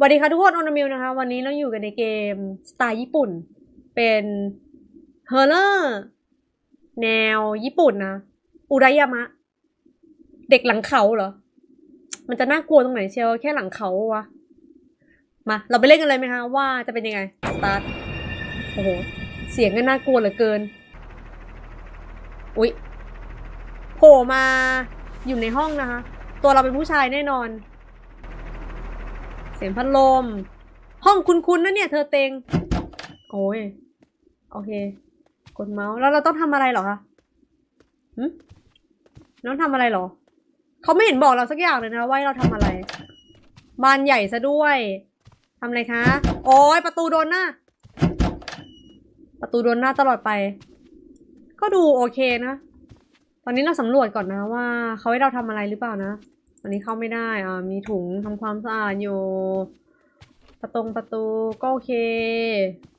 สวัสดีค่ะทุกคนโอนามิวนะคะ วันนี้เราอยู่กันในเกมสไตล์ญี่ปุ่น เป็นเฮอร์เลอร์แนวญี่ปุ่นนะอุรายามะ เด็กหลังเขาเหรอ มันจะน่ากลัวตรงไหนเชียวแค่หลังเขาวะ มา เราไปเล่นกันเลยไหมคะว่าจะเป็นยังไงสตาร์ทโอ้โห เสียงก็น่ากลัวเหลือเกิน อุ๊ยโผล่มาอยู่ในห้องนะคะ ตัวเราเป็นผู้ชายแน่นอน เสียงพัดลม ห้องคุ้นๆนะเนี่ยเธอเตง โอ้ย โอเค กดเมาส์ แล้วเราต้องทำอะไรเหรอคะฮึต้องทำอะไรเหรอ เขาไม่เห็นบอกเราสักอย่างเลยนะว่าเราทำอะไร บานใหญ่ซะด้วยทำอะไรคะ โอ้ยประตูโดนหน้า ประตูโดนหน้าตลอดไป ก็ดูโอเคนะ ตอนนี้เราสำรวจก่อนนะว่าเขาให้เราทำอะไรหรือเปล่านะ วันนี้เข้าไม่ได้อ่ามีถุงทำความสะอาดอยู่ ประตงประตูก็โอเค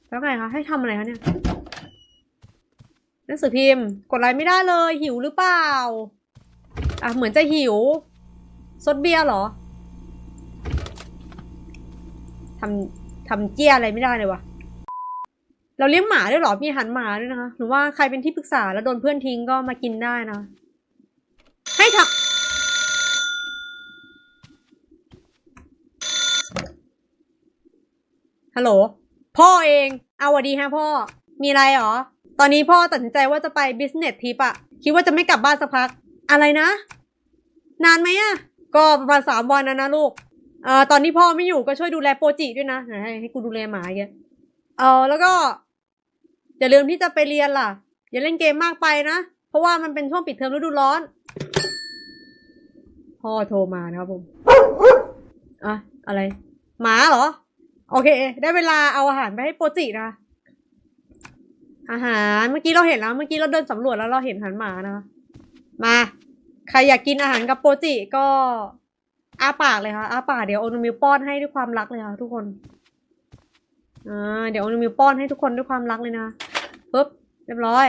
แล้วไงคะให้ทำอะไรคะเนี่ยหนังสือพิมพ์ กดไลค์ไม่ได้เลย หิวหรือเปล่า อะเหมือนจะหิวซดเบียร์เหรอทำทำเจี้ยอะไรไม่ได้เลยวะเราเลี้ยงหมาด้วยหรอมีอาหารหมาด้วยนะคะ หรือว่าใครเป็นที่ปรึกษาแล้วโดนเพื่อนทิ้งก็มากินได้นะ ให้ทำ ฮัลโหล พ่อเอง เอาวัสดีฮะพ่อ มีอะไรหรอ ตอนนี้พ่อตัดสินใจว่าจะไป business trip อะคิดว่าจะไม่กลับบ้านสักพัก อะไรนะ นานไหมอะก็ประมาณสามวันนะนะลูก เอ่อ ตอนนี้พ่อไม่อยู่ก็ช่วยดูแลโปรจิด้วยนะ ให้ให้กูดูแลหมาแกเออแล้วก็ อย่าลืมที่จะไปเรียนล่ะ อย่าเล่นเกมมากไปนะ เพราะว่ามันเป็นช่วงปิดเทอมฤดูร้อน พ่อโทรมานะครับผมอะอะไร หมาเหรอ โอเค ได้เวลาเอาอาหารไปให้โปจินะ อาหารเมื่อกี้เราเห็นแล้ว เมื่อกี้เราเดินสำรวจแล้วเราเห็นหารหมานะ มา ใครอยากกินอาหารกับโปจิก็อาปากเลยค่ะอาปากเดี๋ยวโอนูมิวป้อนให้ด้วยความรักเลยค่ะทุกคนอ่าเดี๋ยวโอนูมิวป้อนให้ทุกคนด้วยความรักเลยนะปึ๊บเรียบร้อย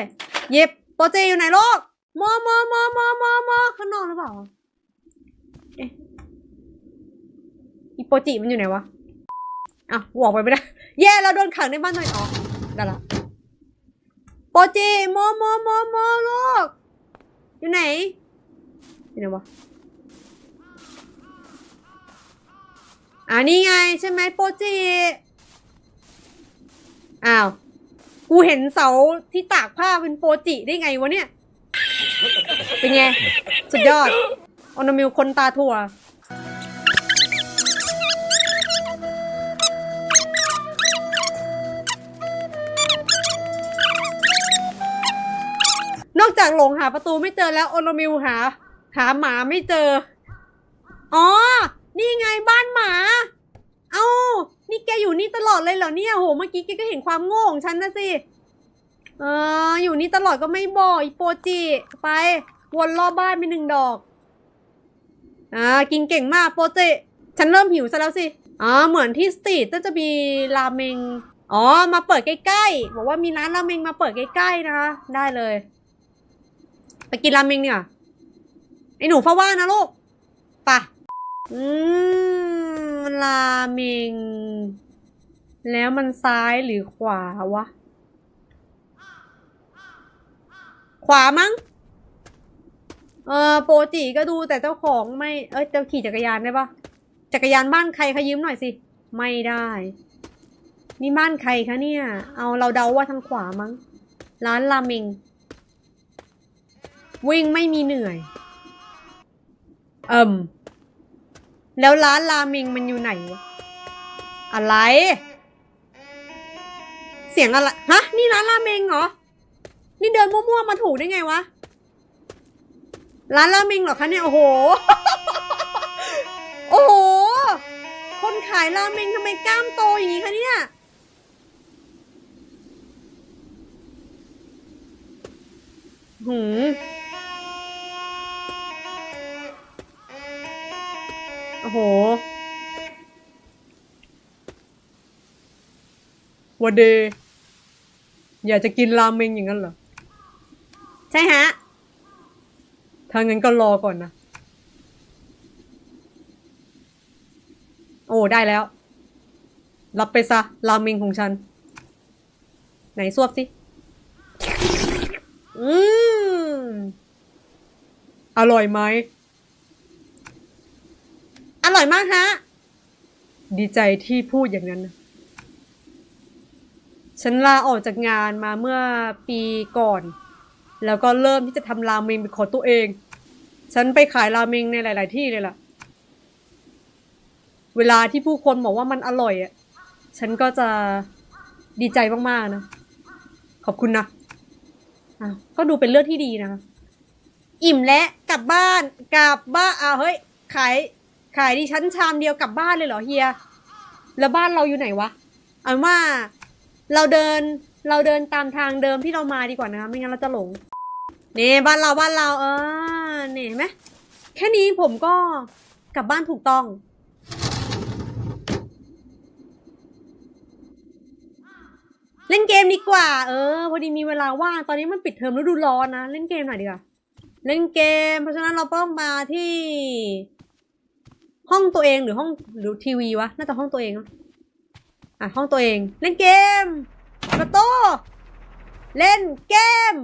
เย็บโปรจิอยู่ไหนลูกมอมอมอมอมอมอข้างนอกหรือเปล่าเอ๊ะอีโปรจิมันอยู่ไหนวะ อะวอกไปไม่ได้ แย่แล้วโดนขังในบ้านหน่อยอ๋อได้ละโปรจิโมโมโมโมลูกอยู่ไหนอยู่ไหนวะอ่านี่ไงใช่ไหมโปรจิอ้าวกูเห็นเสาที่ตากผ้าเป็นโปรจิได้ไงวะเนี่ย เป็นไง สุดยอดออนามิวคนตาถั่ว จากหลงหาประตูไม่เจอแล้วโอโนมิวหา หาหมาไม่เจอ อ๋อ นี่ไงบ้านหมา เอ้า นี่แกอยู่นี่ตลอดเลยเหรอเนี่ยโห เมื่อกี้แกก็เห็นความโง่ของฉันนะสิ เออ อยู่นี่ตลอดก็ไม่บอกอีโปจิ ไป วนรอบบ้านไปหนึ่งดอก อ่า กินเก่งมากโปจิ ฉันเริ่มหิวซะแล้วสิ อ๋อ เหมือนที่สตรีทก็จะมีราเมง อ๋อ มาเปิดใกล้ๆ บอกว่ามีร้านราเมงมาเปิดใกล้ๆนะคะ ได้เลย ไปกินราเมงเนี่ยไอหนูเฝ้าว่านะลูกไปะอืมราเมง แล้วมันซ้ายหรือขวาวะ ขวามั้ง เออโปรจิก็ดูแต่เจ้าของไม่ เอ้ยจะขี่จักรยานได้ปะจักรยานบ้านใครคะยืมหน่อยสิ ไม่ได้ นี่บ้านใครคะเนี่ย เอาเราเดาว่าทางขวามั้ง ร้านราเมง วิ่งไม่มีเหนื่อย เอิมแล้วร้านราเมงมันอยู่ไหนวะ อะไร เสียงอะไร ฮะ นี่ร้านราเมงเหรอ นี่เดินมั่วๆมาถูกได้ไงวะ ร้านราเมงเหรอคะเนี่ย โอ้โห โอ้โห คนขายราเมงทำไมกล้ามโตอย่างนี้คะเนี่ยหืม อ้โห วันเดย์อยากจะกินราเมงอย่างนั้นเหรอ ใช่ฮะ ถ้างั้นก็รอก่อนนะ โอ้ ได้แล้ว รับไปซะ ราเมงของฉัน ไหนสวบสิ อืม อร่อยไหมอ ร่อยมากฮะ ดีใจที่พูดอย่างนั้น ฉันลาออกจากงานมาเมื่อปีก่อน แล้วก็เริ่มที่จะทำราเมงเป็นของตัวเอง ฉันไปขายราเมงในหลาย ๆ ที่เลยล่ะ เวลาที่ผู้คนบอกว่ามันอร่อยอะ ฉันก็จะดีใจมาก ๆ นะ ขอบคุณนะอะก็ดูเป็นเรื่องที่ดีนะอิ่มและกลับบ้านกลับบ้านอ่าเฮ้ยขาย ขายดิฉันชามเดียวกลับบ้านเลยเหรอเฮีย แล้วบ้านเราอยู่ไหนวะเอาว่าเราเดินเราเดินตามทางเดิมที่เรามาดีกว่านะคะไม่งั้นเราจะหลงนี่บ้านเราบ้านเราเออนี่เห็นไหมแค่นี้ผมก็กลับบ้านถูกต้อง เล่นเกมดีกว่า เออ พอดีมีเวลาว่างตอนนี้มันปิดเทอมฤดูร้อนนะ เล่นเกมหน่อยดีกว่า เล่นเกม เพราะฉะนั้นเราต้องมาที่ ห้องตัวเองหรือห้องหรือทีวีวะ น่าจะห้องตัวเองอะอะห้องตัวเอง เล่นเกมประตูเล่นเกม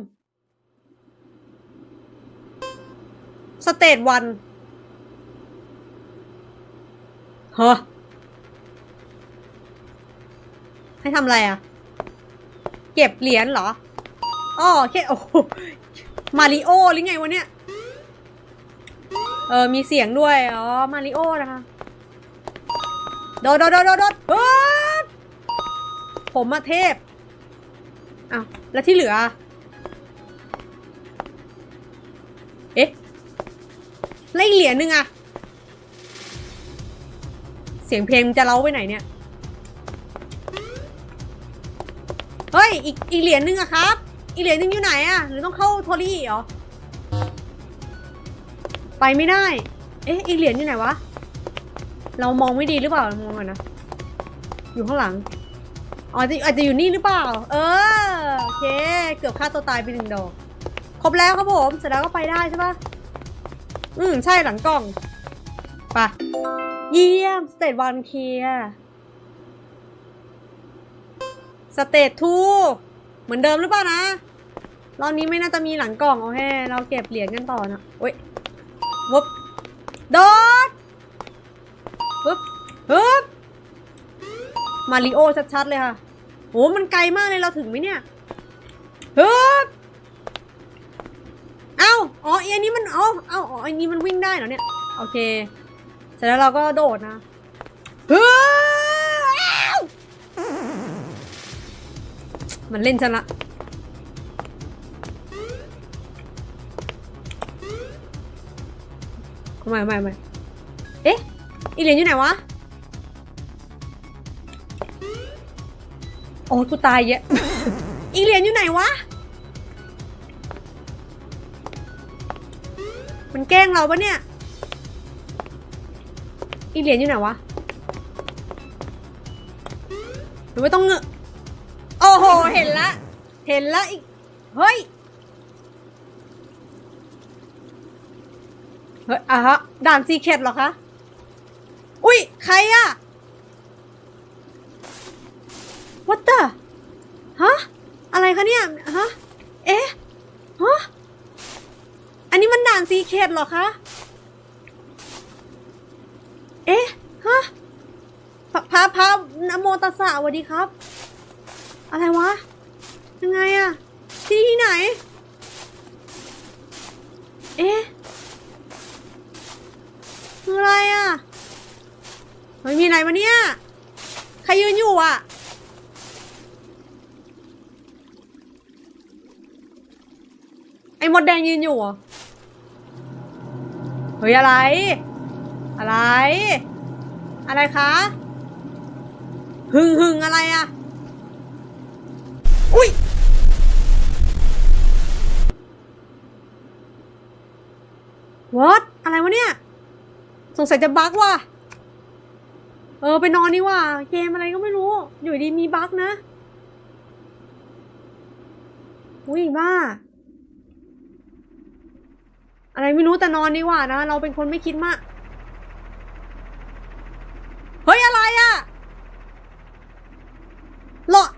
สเตจวันเฮ้ให้ทำอะไรอะ เก็บเหรียญเหรออ๋อแค่โอ้โหมาริโอหรือไงวะเนี่ย เออ มีเสียงด้วย อ๋อ มาริโอนะคะ โดดโดดโดดโดดผมมาเทพอ้าวแล้วที่เหลือ เอ๊ะแล้วอีกเหรียญหนึ่งอะเสียงเพลงจะเล้าไปไหนเนี่ย เฮ้ย อีกอีกเหรียญหนึ่งอะครับ อีกเหรียญหนึ่งอยู่ไหนอะหรือต้องเข้าโทรี่เหรอ ไปไม่ได้ เอ๊ะอีกเหรียญอยู่ไหนวะ เรามองไม่ดีหรือเปล่ามองก่อนนะ อยู่ข้างหลังอ๋ออาจจะอาจจะอยู่นี่หรือเปล่า เออโอเค เกือบฆ่าตัวตายไปหนึ่งดอก ครบแล้วครับผมเสร็จแล้วก็ไปได้ใช่ปะอืมใช่หลังกล่องไปะเยี่ยมสเตจวันเคลียร์สเตจทูเหมือนเดิมหรือเปล่านะ รอบนี้ไม่น่าจะมีหลังกล่องโอเคเราเก็บเหรียญกันต่อนะโอ้ย วบโดดปึ๊บปึ๊บมาริโอชัดๆเลยค่ะโหมันไกลมากเลยเราถึงไหมเนี่ยปึ๊บเอ้าอ๋อไอันนี้มันเอาเอ้าอ๋ออันนี้มันวิ่งได้เหรอเนี่ย โอเค เสร็จแล้วเราก็โดดนะปึ๊บอ้ามันเล่นฉันละ ไม่ไม่ไม่เอ๊ะ อีเหรียญอยู่ไหนวะ โอ้ยกูตายเยอะ อีเหรียญอยู่ไหนวะ มันแกล้งเราปะเนี่ย อีเหรียญอยู่ไหนวะหรือว่าต้องเงอะโอ้โห เห็นละ เห็นละอีก เฮ้ย เฮ้ยอะฮะ ด่านซีเคดเหรอคะ อุ้ย ใครอะ what the ฮะ อะไรคะเนี่ย ฮะ เอ๊ะ ฮะ อันนี้มันด่านซีเคดเหรอคะ เอ๊ะ ฮะพระพระพระนโมตัสสะสวัสดีครับ อะไรวะ ยังไงอะที่ที่ไหน เอ๊ะ คืออะไรอะ เฮ้ยมีอะไหนมาเนี่ย ใครยืนอยู่อะ ไอ้มดแดงยืนอยู่เหรอเฮ้ยอะไร อะไร อะไรคะหึงหึงอะไรอะ อุ้ย what อะไรวะเนี่ย สงสัยจะบั๊กว่ะ เออไปนอนนี่ว่ะเกมอะไรก็ไม่รู้ อยู่ดีมีบั๊กนะ อุ้ยบ้า อะไรไม่รู้แต่นอนนี่ว่ะนะ เราเป็นคนไม่คิดมาก เฮ้ยอะไรอะรอย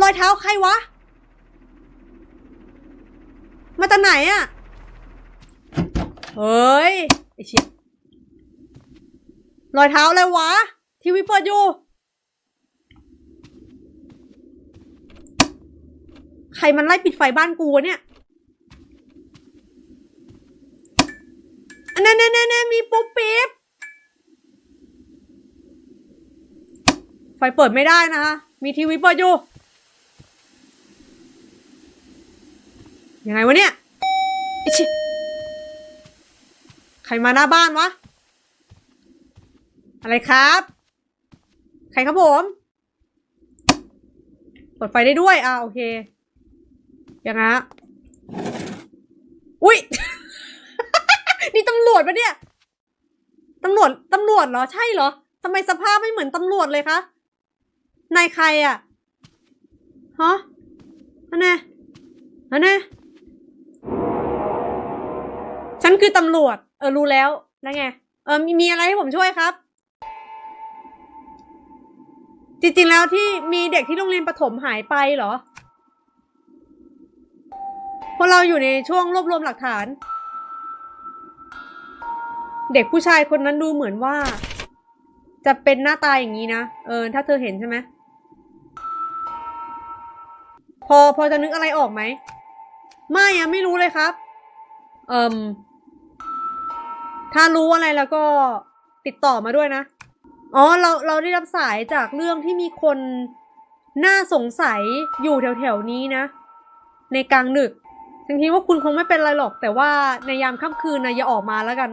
รอยเท้าใครวะ มาจากไหนอะเฮ้ยไอชี่ยรอยเท้าเลยวะ ทีวีเปิดอยู่ ใครมันไล่ปิดไฟบ้านกูเนี่ยอันนั้นนั่นนั่นมีปุ๊บปิ๊บไฟเปิดไม่ได้นะคะ มีทีวีเปิดอยู่ ยังไงวะเนี่ยใครมาหน้าบ้านวะ อะไรครับ ใครครับผมเปิดไฟได้ด้วย อ่าโอเค ยังไงฮะอุ้ย นี่ตำรวจปะเนี่ย ตำรวจ ตำรวจเหรอ ใช่เหรอทำไมสภาพไม่เหมือนตำรวจเลยคะ นายใครอะฮะอันแน่อันน่ฉันคือตำรวจ เออรู้แล้ว แล้วไง เออมีมีอะไรให้ผมช่วยครับ จริงๆแล้วที่มีเด็กที่โรงเรียนประถมหายไปเหรอ พวกเราอยู่ในช่วงรวบรวมหลักฐาน เด็กผู้ชายคนนั้นดูเหมือนว่า จะเป็นหน้าตาอย่างนี้นะ เออ ถ้าเธอเห็นใช่ไหม พอพอจะนึกอะไรออกไหม ไม่อะไม่รู้เลยครับ เอิมถ้ารู้อะไรแล้วก็ติดต่อมาด้วยนะ อ๋อเราเราได้รับสายจากเรื่องที่มีคนน่าสงสัยอยู่แถวแถวๆนี้นะ ในกลางดึกฉันคิดว่าคุณคงไม่เป็นไรหรอก แต่ว่าในยามค่ำคืนนะอย่าออกมาแล้วกัน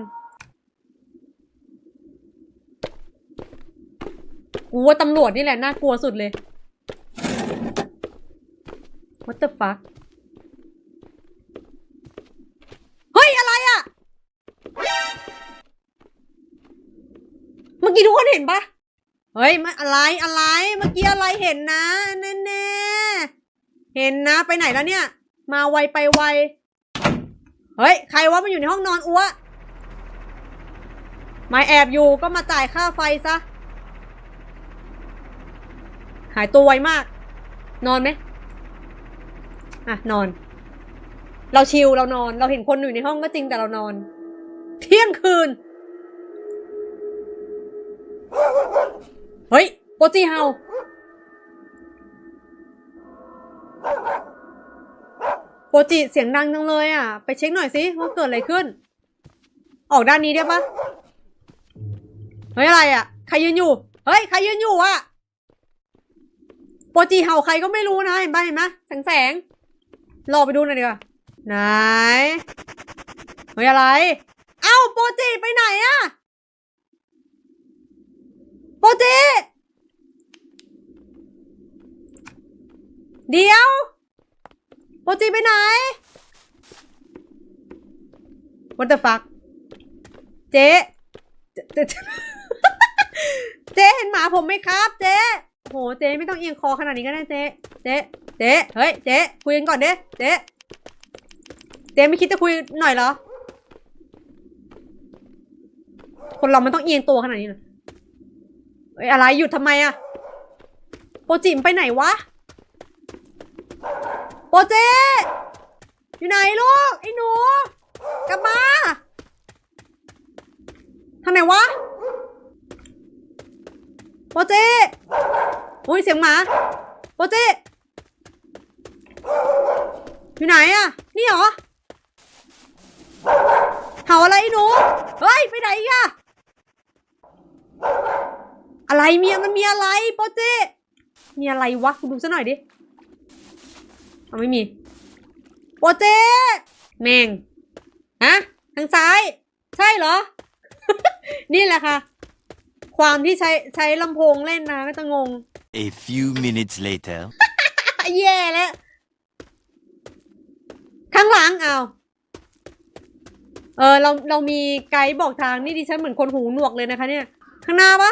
กูว่าตำรวจนี่แหละ น่ากลัวสุดเลย What the fuck เฮ้ย อะไรอะเมื่อ กี้ทุกคนเห็นปะเฮ้ยมันอะไรอะไร เมื่อกี้อะไรเห็นนะแน่แน่ๆเห็นนะไปไหนแล้วเนี่ย มาไวไปไวเฮ้ยใครว่ามันอยู่ในห้องนอนอัวมาแอบอยู่ก็มาจ่ายค่าไฟซะหายตัวไวมาก นอนไหมอะนอน เราชิลเรานอน เราเห็นคนอยู่ในห้องก็จริงแต่เรานอน เที่ยงคืน โปจีเฮาโปจิเสียงดังจังเลยอะ ไปเช็คหน่อยสิว่าเกิดอะไรขึ้น ออกด้านนี้ได้ปะเฮ้ยอะไรอะ ใครยืนอยู่ เฮ้ยใครยืนอยู่อะโปรจีเห่าใครก็ไม่รู้นะเห็นปะเห็นไหมแสงแสงรอไปดูหน่อยดีกว่าไหนเฮ้ยอะไร เอ้าโปรจีไปไหนอะโปรจี เดี๋ยวโปรจีไปไหน What the fuck เจ๊เจ๊เจ๊เห็นหมาผมไหมครับ เจ๊โหเจ๊ไม่ต้องเอียงคอขนาดนี้ก็ได้เจ๊เจ๊เจ๊เฮ้ยเจ๊คุยกันก่อนเด้เจ๊เจ๊ไม่คิดจะคุยหน่อยเหรอ คนเรามันต้องเอียงตัวขนาดนี้เหรอเอ้ยอะไรหยุดทำไมอะโปรจิมไปไหนวะ โปเจ อยู่ไหนลูก ไอ้หนู กลับมาทางไหนวะ โปเจอุ้ยเสียงหมา โปเจ อยู่ไหนอะนี่เหรอเห่าอะไรไอ้หนู เฮ้ย ไปไหนอีกอะอะไรเมียมันมีอะไรโปเจมีอะไรวะ คุณดูซะหน่อยดิ เอาไม่มี โปเจแมงฮะทางซ้าย ใช่เหรอ นี่แหละค่ะ ความที่ใช้ใช้ลำโพงเล่นนะก็จะงง A few minutes later. แย่แล้วข้างหลังเอาวเออเราเรามีไกด์บอกทางนี่ดิฉันเหมือนคนหูหนวกเลยนะคะ เนี่ย ข้างหน้าปะ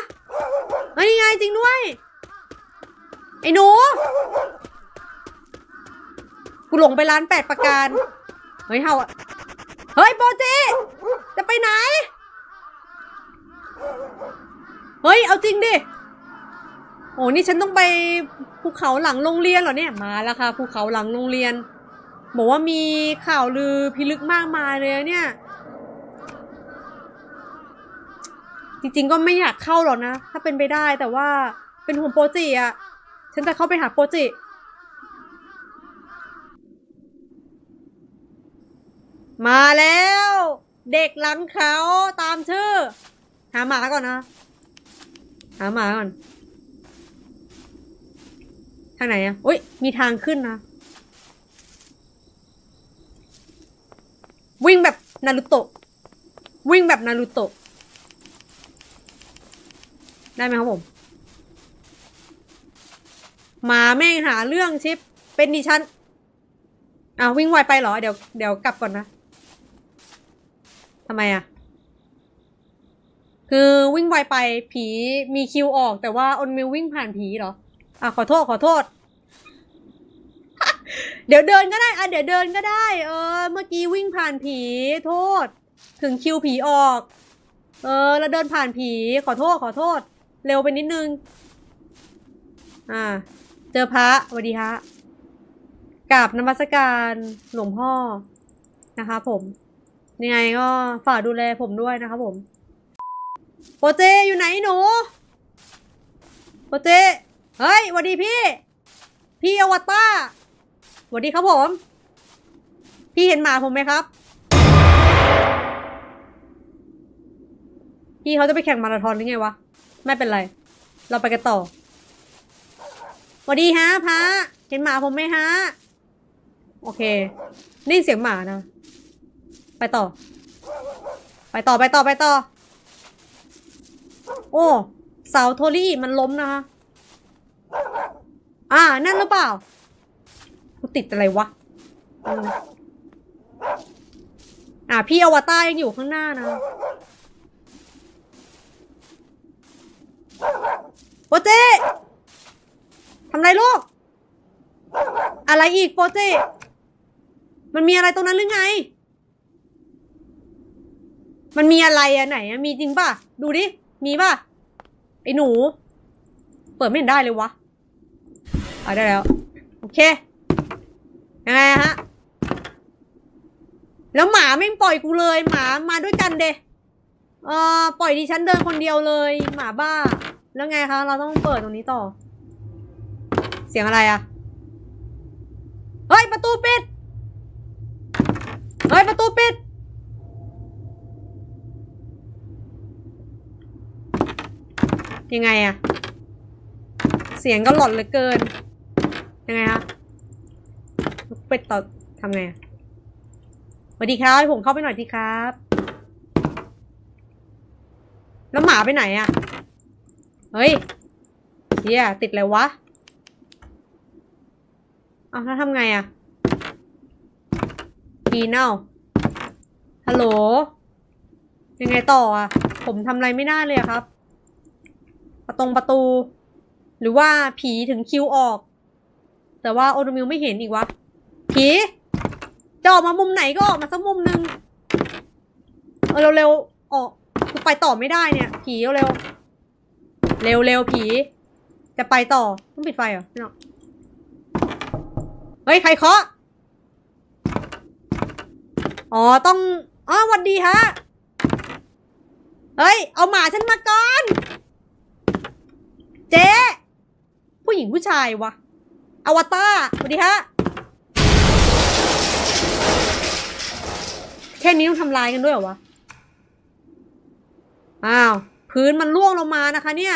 เอ้ยนี่ไงจริงด้วย ไอ้หนู กูหลงไปร้านแปดประการ เฮ้ยเฮาอะเฮ้ยโปจีจะไปไหน เฮ้ย เอาจริงดิ โอ้นี่ฉันต้องไปภูเขาหลังโรงเรียนเหรอเนี่ย มาแล้วค่ะภูเขาหลังโรงเรียน บอกว่ามีข่าวลือพิลึกมากมายเลยเนี่ย จริงๆก็ไม่อยากเข้าหรอกนะ ถ้าเป็นไปได้แต่ว่าเป็นห่วงโปจิอะฉันจะเข้าไปหาโปจิ มาแล้ว เด็กหลังเขาตามชื่อ หาหมาก่อนนะ หาหมาก่อน ทางไหนอะอุ้ยมีทางขึ้นนะ วิ่งแบบนารูโตะวิ่งแบบนารูโตะได้ไหมครับผมหมาแม่งหาเรื่องชิป เป็นดิฉันอ้าววิ่งไวไปเหรอ เดี๋ยวเดี๋ยวกลับก่อนนะ ทำไมอะคือวิ่งไวไปผีมีคิวออก แต่ว่าออนมิววิ่งผ่านผีเหรอ อะขอโทษขอโทษ เดี๋ยวเดินก็ได้ อะเดี๋ยวเดินก็ได้ เออ เมื่อกี้วิ่งผ่านผีโทษ ถึงคิวผีออก เออ แล้วเดินผ่านผีขอโทษขอโทษ เร็วไปนิดนึง อ่า เจอพระสวัสดีฮะกราบนมัสการหลวงพ่อนะคะผม ยังไงก็ฝากดูแลผมด้วยนะครับผม โปเจอยู่ไหนหนู โปเจ เฮ้ยสวัสดีพี่ พี่อวตารสวัสดีครับผม พี่เห็นหมาผมไหมครับ พี่เขาจะไปแข่งมาราธอนหรือไงวะ ไม่เป็นไร เราไปกันต่อสวัสดีฮะพระเห็นหมาผมไหมฮะ โอเคได้ยินเสียงหมานะ ไปต่อ ไปต่อไปต่อไปต่อ โอ้เสาโทรี่มันล้มนะคะอ่า นั่นหรือเปล่ากูติดอะไรวะอ่าพี่อวตารยังอยู่ข้างหน้านะโปเจทำไรลูก อะไรอีกโปเจมันมีอะไรตรงนั้นหรือไง มันมีอะไรอะไหนอะมีจริงป่ะ ดูดิ มีป่ะ ไอ้หนู เปิดไม่เห็นได้เลยวะเอาได้แล้ว โอเค ยังไงฮะ แล้วหมาไม่ปล่อยกูเลย หมามาด้วยกันเดเออปล่อยดิฉันเดินคนเดียวเลย หมาบ้า แล้วไงคะ เราต้องเปิดตรงนี้ต่อ เสียงอะไรอะเฮ้ย ประตูปิด เฮ้ย ประตูปิด ยังไงอะเสียงก็หลอนเหลือเกิน ยังไงคะเป็ดต่อทำไงอะสวัสดีครับให้ผมเข้าไปหน่อยทีครับ แล้วหมาไปไหนอะเฮ้ยเฮียติดอะไรวะเอาแล้วทำไงอะกีเน่าฮัลโหล ยังไงต่ออะผมทำอะไรไม่ได้เลยอะครับ ตรงประตู หรือว่าผีถึงคิวออก แต่ว่าโอโดมิวไม่เห็นอีกวะ ผีจะออกมามุมไหนก็ออกมาสักมุมหนึ่งเออเร็วๆออกคือไปต่อไม่ได้เนี่ย ผีเร็วๆเร็วผี จะไปต่อต้องปิดไฟเหรอไม่หรอกเฮ้ยใครเคาะอ๋อต้องอ๋อวัดดีฮะ เฮ้ย เอาหมาฉันมาก่อน เจ๊ผู้หญิงผู้ชายวะอวตารสวัสดีฮะแค่นี้ต้องทำลายกันด้วยเหรอวะอ้าวพื้นมันร่วงลงมานะคะ เนี่ย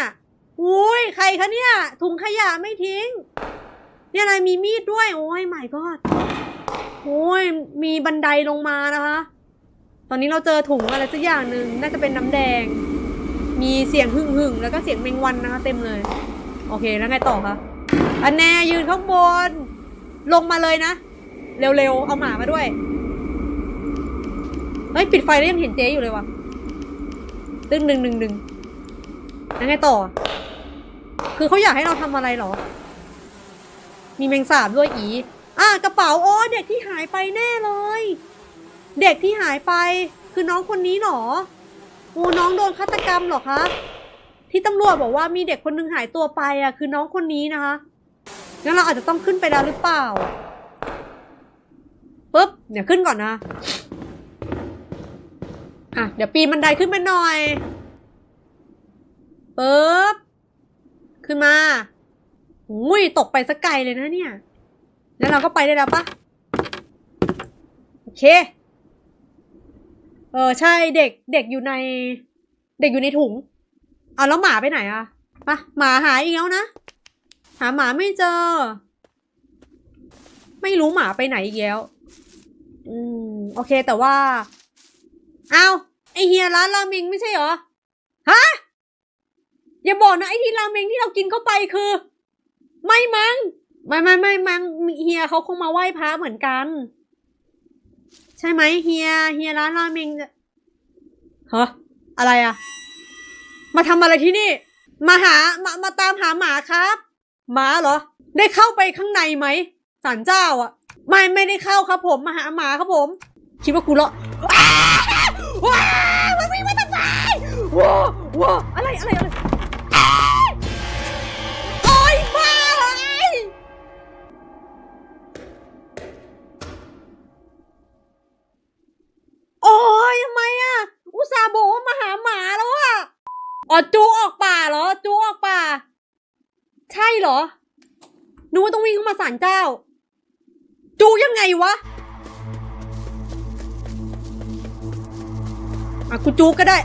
อุ้ยใครคะเนี่ยถุงขยะไม่ทิ้ง เนี่ยอะไรมีมีดด้วย โอ้ยไม่ก็โอ้ยมีบันไดลงมานะคะ ตอนนี้เราเจอถุงอะไรสักอย่างหนึ่งน่าจะเป็นน้ำแดง มีเสียงหึ่งหึ่งๆแล้วก็เสียงแมงวันนะคะเต็มเลย โอเคแล้วไงต่อคะอันแน่ยืนข้างบน ลงมาเลยนะ เร็วๆ เอาหมามาด้วย เฮ้ย ปิดไฟแล้วยังเห็นเจ๊อยู่เลยวะตึ้งหนึ่งหนึ่งหนึ่งแล้วไงต่อ คือเขาอยากให้เราทำอะไรเหรอ มีแมงสาบด้วยอีอะกระเป๋าโอ้เด็กที่หายไปแน่เลย เด็กที่หายไปคือน้องคนนี้เหรอ โอ้น้องโดนฆาตกรรมเหรอคะ ที่ตำรวจบอกว่ามีเด็กคนหนึงหายตัวไปอะ คือน้องคนนี้นะคะงั้นเราอาจจะต้องขึ้นไปแล้วหรือเปล่าปุ๊บเดี๋ยวขึ้นก่อนนะ อะ เดี๋ยวปีนบันไดขึ้นไปหน่อยปุ๊บขึ้นมาอุ้ยตกไปสักไกลเลยนะเนี่ย แล้วเราก็ไปได้แล้วปะโอเค เออใช่เด็กเด็กอยู่ใน เด็กอยู่ในถุงเอาแล้วหมาไปไหนอะปะหมาหายอีกแล้วนะ หาหมาไม่เจอ ไม่รู้หมาไปไหนอีกแล้ว อืมโอเคแต่ว่าเอาไอเฮียร้านราเมงไม่ใช่เหรอฮะอย่าบอกนะไอที่ราเมงที่เรากินเข้าไปคือ ไม่มัง้งไม่ไม่ไม่มัง้งเฮียเขาคงมาไหว้พระเหมือนกัน ใช่ไหมเฮียเฮียร้านราเมงจะฮะอะไรอะมาทำอะไรที่นี่ มาหามามาตามหาหมาครับ หมาเหรอ ได้เข้าไปข้างในไหมศาลเจ้าอะไม่ไม่ได้เข้าครับผมมาหาหมาครับผม คิดว่ากูเลาะว้าวว้าวมันวิ่งมาทำไมว้าวว้าวอะไรอะไรอะไร สาห์บอกว่ามาหาหมาแล้วอะอ๋อจูออกป่าเหรอ จูออกป่า ใช่เหรอนึกว่าต้องวิ่งเข้ามาศาลเจ้า จูยังไงวะอะกูจูก็ได้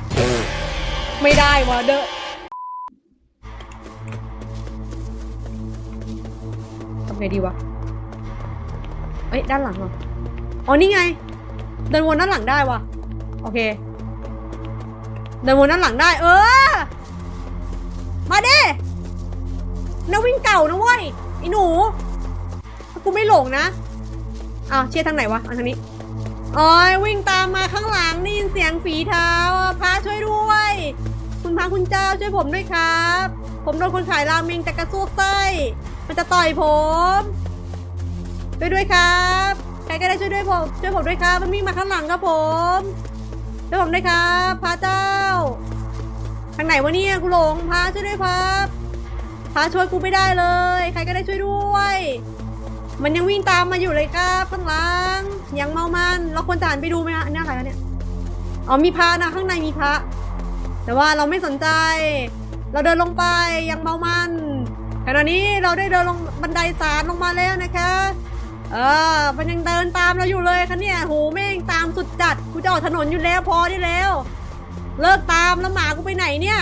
ไม่ได้วะเด้อทำไงดีวะ เอ้ยด้านหลังเหรอ อ๋อนี่ไง เดินวนด้านหลังได้วะโอเค เดินวนด้านหลังได้ เออ มาเด้นาวิ่งเก่านะเว้ยไอ้หนูกูไม่หลงนะอ้าวเชียร์ทางไหนวะอันทางนี้โอ้ยวิ่งตามมาข้างหลังได้ยินเสียงฝีเท้าพระช่วยด้วย คุณพระคุณเจ้าช่วยผมด้วยครับ ผมโดนคนขายราเมงจากกระซวกไส้มันจะต่อยผมช่วยด้วยครับ ใครก็ได้ช่วยด้วยผมช่วยผมด้วยครับ มันวิ่งมาข้างหลังครับผม ช่วยผมด้วยครับพระเจ้า ทางไหนวะเนี่ยกูหลงพระช่วยด้วยครับพระช่วยกูไม่ได้เลย ใครก็ได้ช่วยด้วย มันยังวิ่งตามมาอยู่เลยครับข้างหลังยังเมามันเราควรจะหันไปดูไหมฮะอันนี้อะไรเนี่ยอ๋อมีพระนะข้างในมีพระ แต่ว่าเราไม่สนใจ เราเดินลงไปยังเมามันขณะนี้เราได้เดินลงบันไดศาลลงมาแล้วนะคะ เออมันยังเดินตามเราอยู่เลยคะเนี่ยโหแม่งตามสุดจัด กูจะออกถนนอยู่แล้วพอได้แล้ว เลิกตามแล้วหมากูไปไหนเนี่ย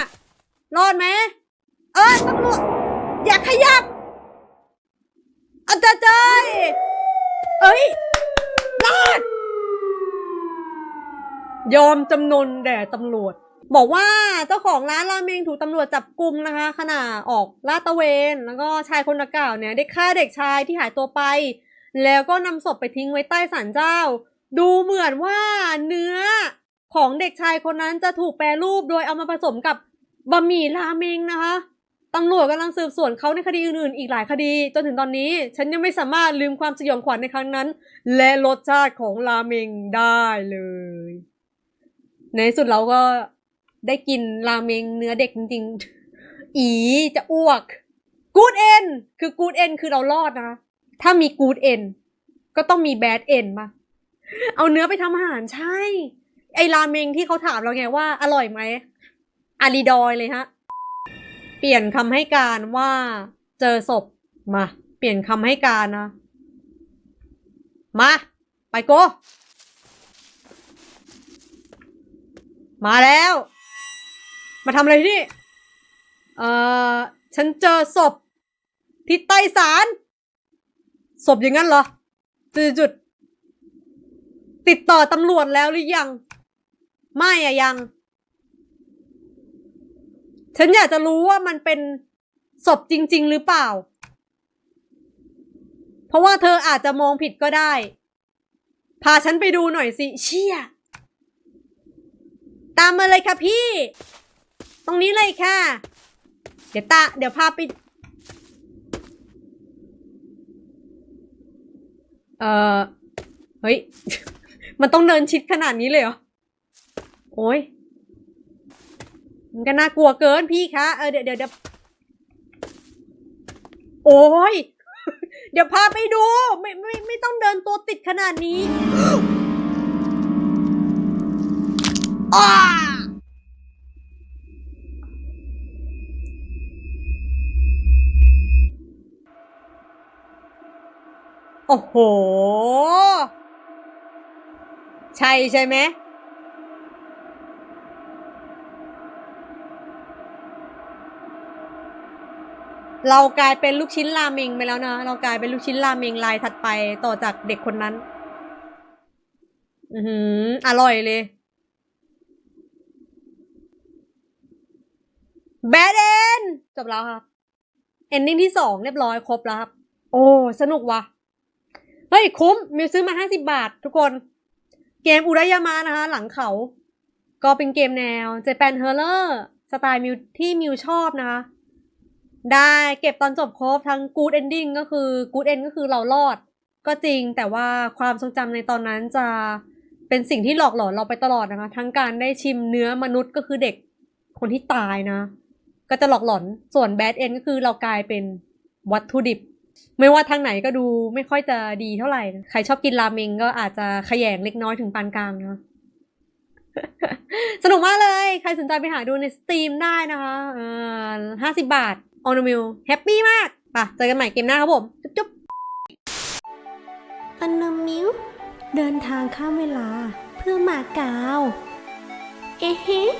รอดไหม เออตำรวจอย่าขยับอาจารย์เจยเอ้ยรอด ยอมจำนนแด่ตำรวจ บอกว่าเจ้าของร้านราเมงถูกตำรวจจับกุมนะคะ ขณะออกลาดตระเวน แล้วก็ชายคนดังกล่าวเนี่ยได้ฆ่าเด็กชายที่หายตัวไป แล้วก็นำศพไปทิ้งไว้ใต้ศาลเจ้า ดูเหมือนว่าเนื้อของเด็กชายคนนั้นจะถูกแปรรูปโดยเอามาผสมกับบะหมี่ราเมงนะคะตำรวจกำลังสืบสวนเขาในคดีอื่นๆ อีกหลายคดี จนถึงตอนนี้ ฉันยังไม่สามารถลืมความสยองขวัญในครั้งนั้น และรสชาติของราเมงได้เลย ในที่สุดเราก็ได้กินราเมงเนื้อเด็กจริงๆ อีจะอ้วกกูดเอ็นคือกูดเอ็นคือเรารอดนะคะถ้ามีกูดเอ็นก็ต้องมีแบดเอ็นมา เอาเนื้อไปทำอาหารใช่ ไอราเมงที่เขาถามเราไงว่าอร่อยไหมอาริดอยเลยฮะ เปลี่ยนคำให้การว่าเจอศพมา เปลี่ยนคำให้การนะ มา ไปโก มาแล้ว มาทำอะไรที่นี่ เอ่อ ฉันเจอศพที่ใต้ศาลศพอย่างนั้นเหรอจุดจุด ติดต่อตำรวจแล้วหรือยัง ไม่อะยัง ฉันอยากจะรู้ว่ามันเป็นศพจริง ๆ หรือเปล่า เพราะว่าเธออาจจะมองผิดก็ได้ พาฉันไปดูหน่อยสิ เชี่ย ตามมาเลยค่ะพี่ ตรงนี้เลยค่ะ เดี๋ยวตา เดี๋ยวพาไป เอ่อ เฮ้ย มันต้องเดินชิดขนาดนี้เลยเหรอ โอ้ย มันก็น่ากลัวเกินพี่คะ เออเดี๋ยวเดี๋ยวเดี๋ยวโอ้ย เดี๋ยวพาไปดู ไม่ไม่ไม่ต้องเดินตัวติดขนาดนี้อ้าโอ้โห ใช่ใช่ไหมเรากลายเป็นลูกชิ้นราเมงไปแล้วนะ เรากลายเป็นลูกชิ้นราเมงลายถัดไปต่อจากเด็กคนนั้น อือหือ อร่อยเลย แบดเอน จบแล้วครับ เอนดิ้งที่สองเรียบร้อยครบแล้วครับ โอ้ สนุกว่ะ เฮ้ย คุ้ม มิวซื้อมาห้าสิบาททุกคน เกมอุรายามะนะคะ หลังเขา ก็เป็นเกมแนวเจแปนเฮอร์เลอร์สไตล์มิวที่มิวชอบนะคะ ได้เก็บตอนจบครบทั้ง good ending ก็คือ good end ก็คือเรารอด ก็จริงแต่ว่าความทรงจำในตอนนั้นจะเป็นสิ่งที่หลอกหลอนเราไปตลอดนะคะ ทั้งการได้ชิมเนื้อมนุษย์ก็คือเด็กคนที่ตายนะ ก็จะหลอกหลอนส่วน bad end ก็คือเรากลายเป็นวัตถุดิบ ไม่ว่าทางไหนก็ดูไม่ค่อยจะดีเท่าไหร่นะใครชอบกินราเมงก็อาจจะขยงเล็กน้อยถึงปานกลางนะสนุกมากเลย ใครสนใจไปหาดูในสตรีมได้นะคะเออห้าสิบบาทออนมิวแฮปปี้มากป่ะเจอกันใหม่เกมหน้าครับผม จุ๊บจุ๊บอนมิวเดินทางข้ามเวลาเพื่อมาเกาวเอ๊ะ